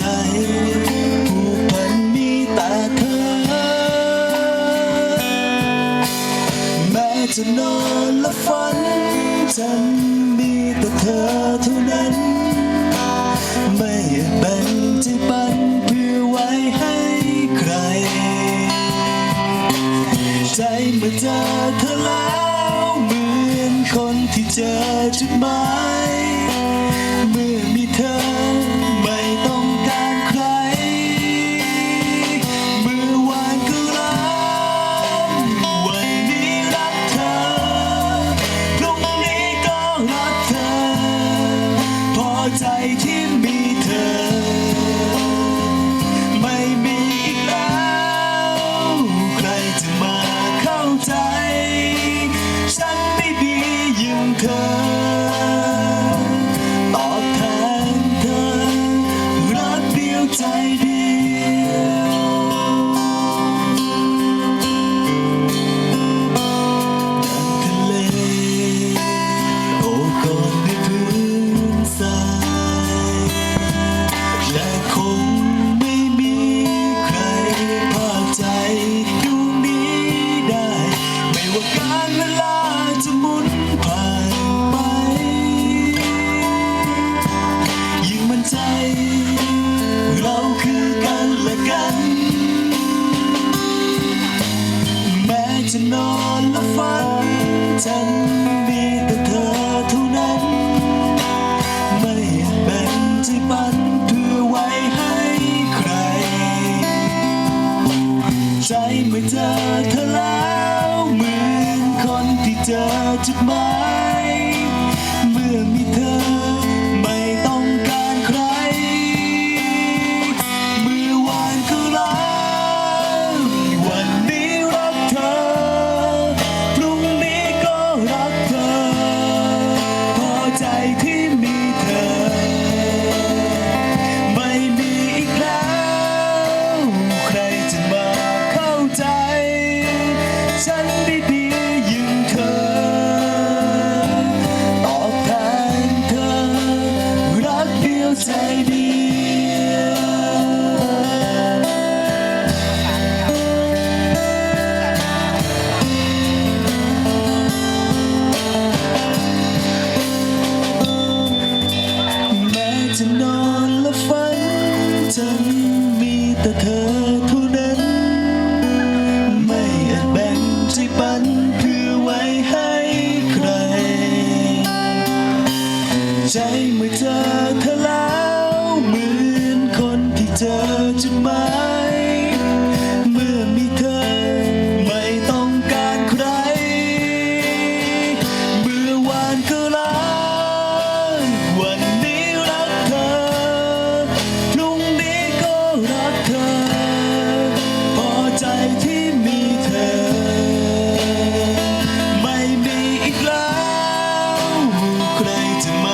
จผูกพันมีแต่เธอ แม้จะนอนและฝันฉันมีแต่เธอเท่านั้น ไม่แบ่งที่ปันเพื่อไว้ให้ใคร ใจมื่เจอเธอแล้ว เหมือนคนที่เจอจุดหมาย อ จะนอนและฝันฉันมีแต่เธอเท่านั้น ไม่แบ่งใจปันเพื่อไว้ให้ใคร ใจเมื่อเจอเธอแล้วเหมือนคนที่เจอจุดหมาย่เธอเท่านั้น ไม่อาจแบ่งสิปันเพื่อไว้ให้ใคร ใจเมื่อเจอเธอแล้วเหมือนคนที่เจอจะมา great